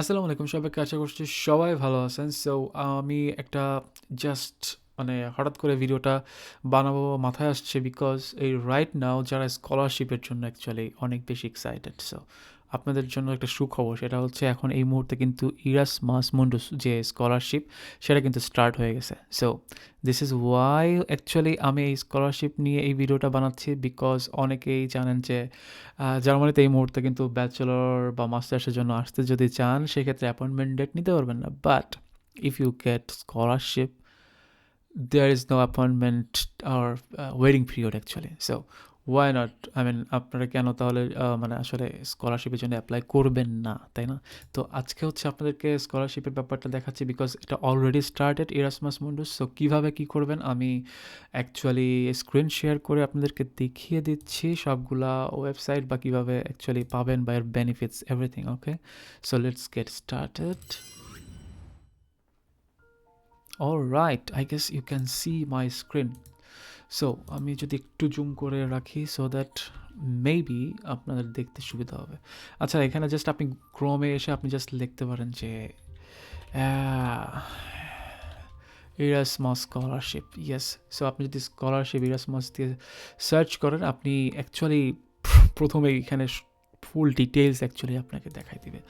আসসালামু আলাইকুম সবাইকে, আশা করছি সবাই ভালো আছেন। সো আমি একটা জাস্ট মানে হঠাৎ করে ভিডিওটা বানাবো মাথায় আসছে বিকজ এই রাইট নাও যারা স্কলারশিপের জন্য অ্যাকচুয়ালি অনেক বেশি এক্সাইটেড সো আপনাদের জন্য একটা সুখবর সেটা হচ্ছে এখন এই মুহূর্তে কিন্তু ইরাস মাস মুন্ডুস যে স্কলারশিপ সেটা কিন্তু স্টার্ট হয়ে গেছে। So this is why actually আমি এই স্কলারশিপ নিয়ে এই ভিডিওটা বানাচ্ছি বিকজ অনেকেই জানেন যে জার্মানিতে এই মুহূর্তে কিন্তু ব্যাচেলর বা মাস্টার্সের জন্য আসতে যদি চান সেক্ষেত্রে অ্যাপয়েন্টমেন্ট ডেট নিতে পারবেন না। But if you get scholarship there is no appointment or uh, waiting period actually so why I mean আপনারা কেন তাহলে মানে আসলে স্কলারশিপের জন্য অ্যাপ্লাই করবেন না তাই না? তো আজকে হচ্ছে আপনাদেরকে স্কলারশিপের ব্যাপারটা দেখাচ্ছি বিকজ এটা already started Erasmus Mundus so কীভাবে কী করবেন আমি অ্যাকচুয়ালি স্ক্রিন শেয়ার করে আপনাদেরকে দেখিয়ে দিচ্ছি সবগুলা ওয়েবসাইট বা কীভাবে অ্যাকচুয়ালি পাবেন বা এর benefits everything okay so let's get started All right, I guess you can see my screen. So আমি যদি একটু জুম করে রাখি সো দ্যাট মেবি আপনাদের দেখতে সুবিধা হবে। আচ্ছা এখানে জাস্ট আপনি ক্রোমে এসে আপনি জাস্ট লিখতে পারেন যে ইরাসমস স্কলারশিপ ইয়েস সো আপনি যদি স্কলারশিপ ইরাসমস দিয়ে সার্চ করেন, আপনি অ্যাকচুয়ালি প্রথমে এখানে ফুল ডিটেলস অ্যাকচুয়ালি আপনাকে দেখাই দিবে।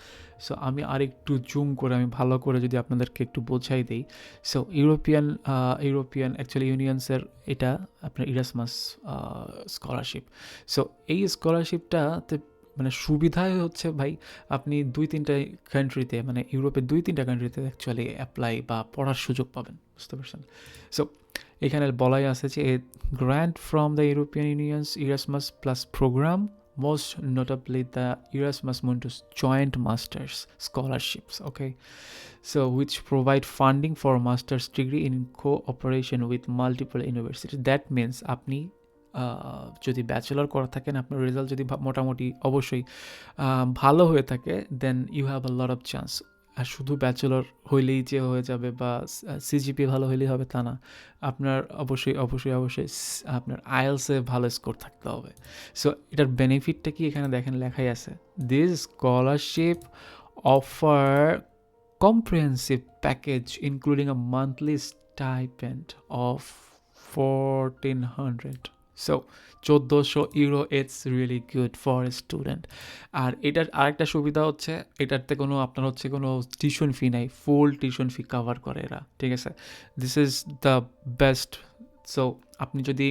সো আমি আরেকটু জুম করে, আমি ভালো করে যদি আপনাদেরকে একটু বোঝাই দিই। সো ইউরোপিয়ান ইউরোপিয়ান অ্যাকচুয়ালি ইউনিয়ন্সের এটা আপনার ইরাসমাস স্কলারশিপ সো এই স্কলারশিপটাতে মানে সুবিধাই হচ্ছে ভাই, আপনি দুই তিনটা কান্ট্রিতে মানে ইউরোপের দুই তিনটা কান্ট্রিতে অ্যাকচুয়ালি অ্যাপ্লাই বা পড়ার সুযোগ পাবেন, বুঝতে পারছেন? সো এখানে বলাই আছে যে grant from the European Union's Erasmus plus programme most notably the Erasmus Mundus Joint Masters scholarships, okay? So, which provide funding for master's degree in cooperation with multiple universities. That means আপনি যদি bachelor করা থাকেন আপনার result যদি মোটামুটি অবশ্যই ভালো হয়ে থাকে then you have a lot of chance আর শুধু ব্যাচেলর হইলেই যে হয়ে যাবে বা সিজিপি ভালো হইলেই হবে তা না। আপনার অবশ্যই অবশ্যই অবশ্যই আপনার আইএলসে ভালো স্কোর থাকতে হবে। সো এটার বেনিফিটটা কি এখানে দেখেন লেখাই আছে। This scholarship offer comprehensive package including including monthly monthly of of 1400 so, চোদ্দোশো euro it's really good for a student আর এটার আরেকটা সুবিধা হচ্ছে, এটাতে কোনো আপনার হচ্ছে কোনো টিউশন ফি নাই ফুল টিউশন ফি কভার করে এরা, ঠিক আছে? This is the best so আপনি যদি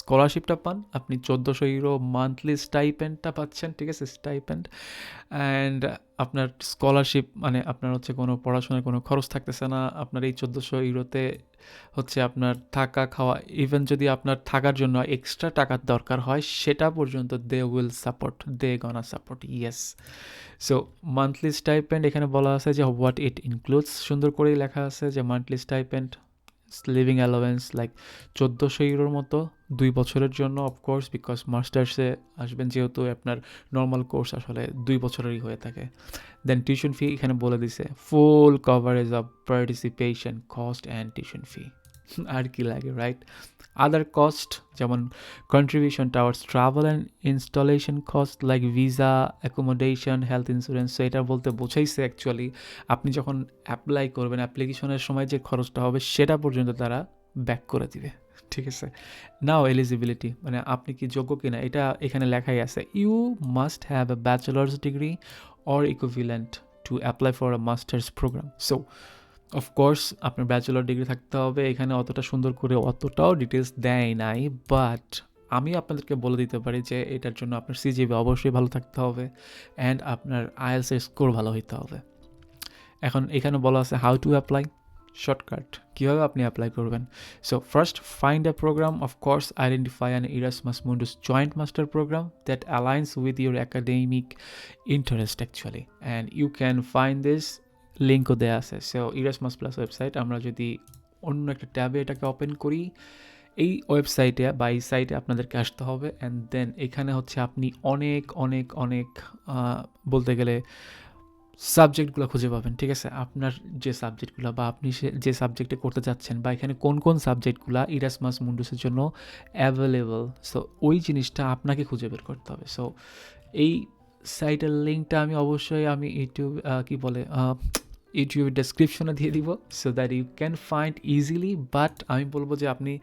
স্কলারশিপটা পান। আপনি চোদ্দোশো ইউরো মান্থলি স্টাইপেন্ডটা পাচ্ছেন, ঠিক আছে? স্টাইপেন্ড। অ্যান্ড আপনার স্কলারশিপ মানে আপনার হচ্ছে কোনো পড়াশোনার কোনো খরচ থাকতেছে না। আপনার এই চোদ্দোশো ইউরোতে হচ্ছে আপনার থাকা, খাওয়া ইভেন যদি আপনার থাকার জন্য এক্সট্রা টাকার দরকার হয়, সেটা পর্যন্ত they will support they gonna support yes so monthly stipend এখানে বলা আছে যে হোয়াট ইট ইনক্লুডস সুন্দর করেই লেখা আছে যে monthly stipend living allowance like চোদ্দোশো ইউরোর মতো দুই বছরের জন্য অফকোর্স বিকজ মাস্টার্সে আসবেন যেহেতু আপনার নর্মাল কোর্স আসলে দুই বছরেরই হয়ে থাকে। দেন টিউশন ফি এখানে বলে দিছে full coverage of participation cost and tuition fee আর কি লাগে রাইট আদার কস্ট যেমন contribution towards travel and installation cost like visa accommodation health insurance so এটা বলতে বোঝাইছে অ্যাকচুয়ালি আপনি যখন অ্যাপ্লাই করবেন অ্যাপ্লিকেশনের সময় যে খরচটা হবে, সেটা পর্যন্ত তারা ব্যাক করে দিবে, ঠিক আছে? নাও এলিজিবিলিটি মানে আপনি কি যোগ্য কিনা, এটা এখানে লেখাই আছে। You must have a bachelor's degree or equivalent to apply for a master's programme so of course আপনার ব্যাচেলর ডিগ্রি থাকতে হবে, এখানে অতটা সুন্দর করে অতটাও ডিটেলস দেয় নাই বাট আমি আপনাদেরকে বলে দিতে পারি যে এটার জন্য আপনার সিজিবি অবশ্যই ভালো থাকতে হবে অ্যান্ড আপনার আইএলসের স্কোর ভালো হইতে হবে। এখন এখানে বলা আছে হাউ টু অ্যাপ্লাই শর্টকাট কীভাবে আপনি অ্যাপ্লাই করবেন। So first find a programme of course identify an Erasmus Mundus joint master programme that aligns with your academic interest actually and you can find this লিঙ্কও দেওয়া আছে। So Erasmus plus website আমরা যদি অন্য একটা ট্যাবে এটাকে open করি, এই ওয়েবসাইটে বা এই সাইটে আপনাদেরকে আসতে হবে। অ্যান্ড দেন এখানে হচ্ছে আপনি অনেক অনেক অনেক বলতে গেলে সাবজেক্টগুলো খুঁজে পাবেন, ঠিক আছে? আপনার যে সাবজেক্টগুলো বা আপনি যে সাবজেক্টে করতে যাচ্ছেন বা এখানে কোন কোন সাবজেক্টগুলো ইরাসমাস মুন্ডুসের জন্য অ্যাভেলেবল সো ওই জিনিসটা আপনাকে খুঁজে বের করতে হবে। সো এই ওয়েবসাইটের লিঙ্কটা আমি অবশ্যই আমি ইউটিউব কি বলে ইউটিউব ডেসক্রিপশনে দিয়ে দিব so that you can find easily but আমি বলব যে আপনি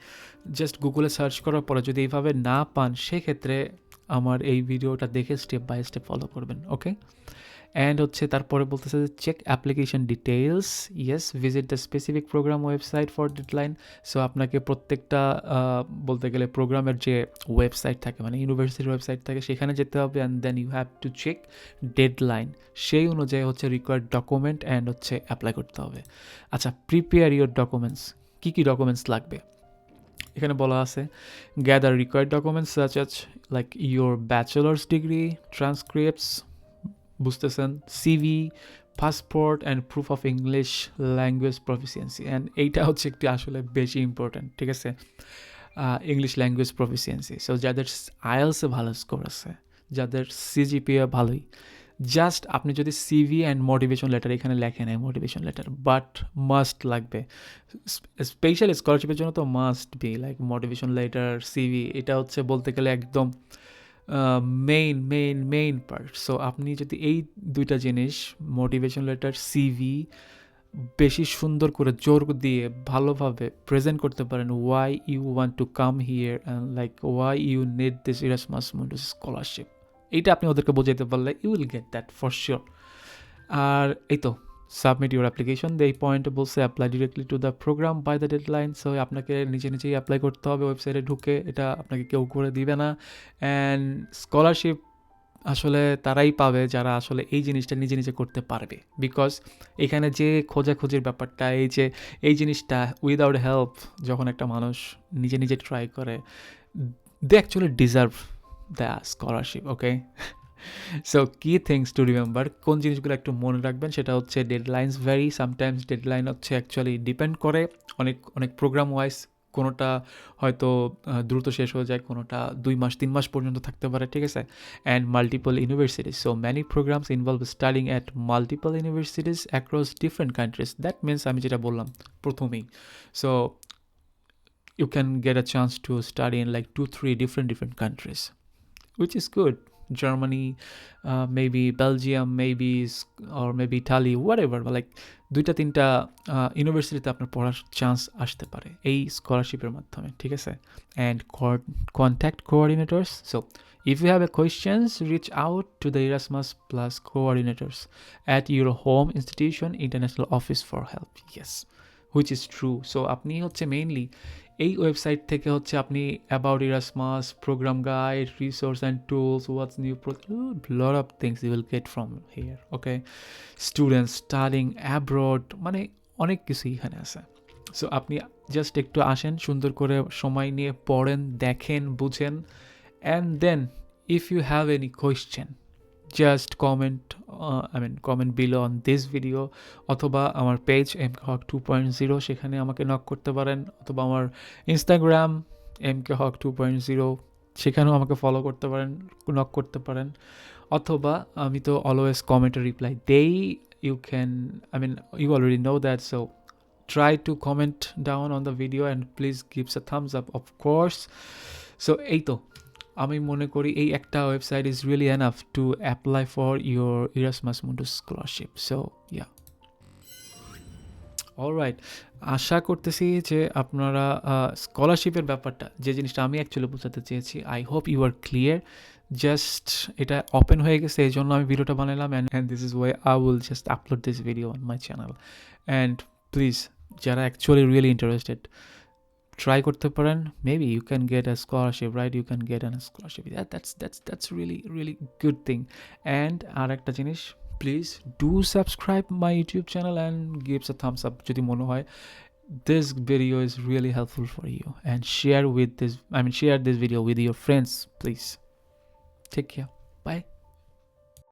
জাস্ট গুগলে সার্চ করার পরে যদি এইভাবে না পান, সেক্ষেত্রে আমার এই ভিডিওটা দেখে স্টেপ বাই স্টেপ ফলো করবেন ওকে অ্যান্ড হচ্ছে তারপরে বলতেছে যে check application details yes visit the specific programme website for deadline so আপনাকে প্রত্যেকটা বলতে গেলে প্রোগ্রামের যে ওয়েবসাইট থাকে মানে ইউনিভার্সিটির ওয়েবসাইট থাকে, সেখানে যেতে হবে and then you have to check deadline সেই অনুযায়ী হচ্ছে রিকোয়ার্ড ডকুমেন্ট অ্যান্ড হচ্ছে অ্যাপ্লাই করতে হবে। আচ্ছা প্রিপেয়ার ইউর ডকুমেন্টস কী কী ডকুমেন্টস লাগবে? এখানে বলা আছে gather required documents such as like your bachelor's degree transcripts বুঝতেছেন CV passport and proof of English language proficiency and এইটা হচ্ছে একটি আসলে বেশি ইম্পর্ট্যান্ট ঠিক আছে? ইংলিশ ল্যাঙ্গুয়েজ প্রফিসিয়েন্সি সো যাদের আইএলসে ভালো স্কোর আছে, যাদের সিজিপিএ ভালোই জাস্ট আপনি যদি সিভি অ্যান্ড মোটিভেশন লেটার এখানে লেখেন মোটিভেশন লেটার বাট মাস্ট লাগবে। স্পেশাল স্কলারশিপের জন্য তো must be like motivation letter CV এটা হচ্ছে বলতে গেলে একদম main main main part so আপনি যদি এই দুইটা জিনিস মোটিভেশন লেটার সিভি বেশি সুন্দর করে জোর দিয়ে ভালোভাবে প্রেজেন্ট করতে পারেন why you want to come here and like why you need this Erasmus Mundus scholarship এইটা আপনি ওদেরকে বোঝাইতে পারলে you will get that for sure আর এই তো সাবমিট ইউর অ্যাপ্লিকেশন দে এই পয়েন্টে বলছে apply directly to the programme by the deadline so আপনাকে নিজে নিজেই অ্যাপ্লাই করতে হবে ওয়েবসাইটে ঢুকে এটা আপনাকে কেউ করে দিবে না। অ্যান্ড স্কলারশিপ আসলে তারাই পাবে যারা আসলে এই জিনিসটা নিজে নিজে করতে পারবে। বিকজ এখানে যে খোঁজাখুঁজির ব্যাপারটা, এই যে, এই জিনিসটা উইদাউট হেল্প যখন একটা মানুষ নিজে নিজে ট্রাই করে they actually deserve the scholarship okay so key things to remember কোন জিনিসগুলো একটু মনে রাখবেন, সেটা হচ্ছে ডেডলাইন্স ভ্যারি সামটাইমস ডেডলাইন হচ্ছে অ্যাকচুয়ালি ডিপেন্ড করে, অনেক অনেক প্রোগ্রাম ওয়াইজ কোনোটা হয়তো দ্রুত শেষ হয়ে যায়, কোনোটা দুই মাস, তিন মাস পর্যন্ত থাকতে পারে, ঠিক আছে? And multiple universities so many programmes involve studying at multiple universities across different countries that means আমি যেটা বললাম প্রথমেই so you can get a chance to study in like two, three different different countries, which is good. Germany, uh, maybe Belgium, maybe or maybe Italy, whatever. Like দুইটা তিনটা ইউনিভার্সিটিতে আপনার পড়ার chance আসতে পারে এই স্কলারশিপের মাধ্যমে ঠিক আছে and contact coordinators so if you have a questions reach out to the Erasmus plus coordinators at your home institution international office for help yes which is true so আপনি হচ্ছে মেইনলি এই ওয়েবসাইট থেকে হচ্ছে আপনি about Erasmus programme guide resource and tools what's new lot of things you will get from here okay students studying abroad মানে অনেক কিছু এখানে আছে। সো আপনি জাস্ট একটু আসেন, সুন্দর করে সময় নিয়ে পড়েন, দেখেন, বুঝেন and then if you have any question just comment I mean comment below on this video অথবা আমার page M K Haque two point zero সেখানে আমাকে নক করতে পারেন অথবা আমার Instagram M K Haque two point zero সেখানেও আমাকে ফলো করতে পারেন নক করতে পারেন। অথবা আমি তো অলওয়েজ কমেন্টে রিপ্লাই দেই you can I mean you already know that so try to comment down on the video and please gives a thumbs up, of course so, এই তো। আমি মনে করি এই একটা website is really enough to apply for your Erasmus Mundus scholarship so yeah alright আশা করতেছি যে আপনারা স্কলারশিপের ব্যাপারটা, যে জিনিসটা আমি অ্যাকচুয়ালি বোঝাতে চেয়েছি I hope you are clear just এটা ওপেন হয়ে গেছে, এই জন্য আমি ভিডিওটা বানালাম and and this is why I will just upload this video on my channel and please যারা অ্যাকচুয়ালি রিয়েলি ইন্টারেস্টেড ট্রাই করতে পারেন maybe you can get a scholarship right you can get an scholarship that's that's that's really really good thing and আর একটা জিনিস please do subscribe my YouTube channel and gives a thumbs up যদি মনে হয়। This video is really helpful for you. And share with this, i mean, share this video with your friends, please. Take care. Bye.